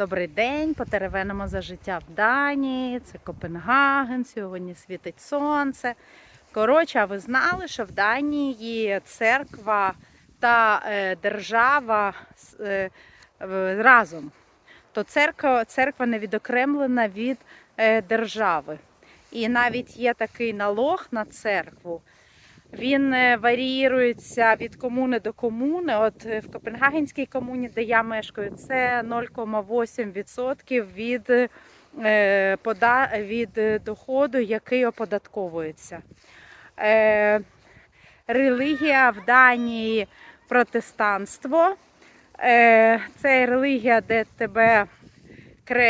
Добрий день, потеревенимо за життя в Данії. Це Копенгаген, сьогодні світить сонце. Коротше, а ви знали, що в Данії церква та е, держава е, разом. То церква, церква не відокремлена від е, держави. І навіть є такий налог на церкву. Він е, варіюється від комуни до комуни. От е, в Копенгагенській комуні, де я мешкаю, це 0,8% від, е, від доходу, який оподатковується. Релігія в Данії протестанство. Це релігія, де тебе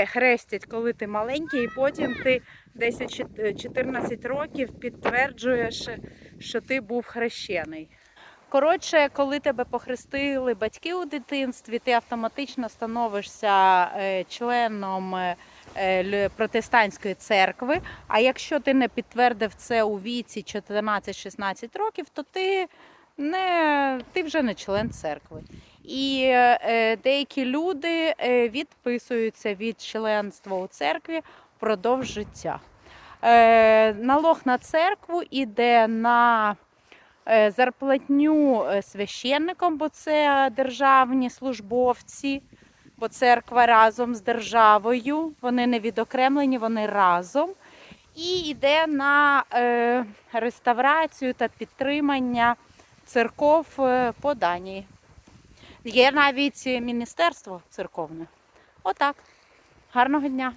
хрестять, коли ти маленький, і потім ти 10-14 років підтверджуєш, що ти був хрещений. Коротше, коли тебе похрестили батьки у дитинстві, ти автоматично становишся е, членом е, е, протестантської церкви. А якщо ти не підтвердив це у віці 14-16 років, то ти, не, ти вже не член церкви. І е, деякі люди е, відписуються від членства у церкві впродовж життя. Е, налог на церкву іде на зарплатню священникам, бо це державні службовці, бо церква разом з державою, вони не відокремлені, вони разом. І йде на реставрацію та підтримання церков по Данії. Є навіть міністерство церковне. Отак. Гарного дня!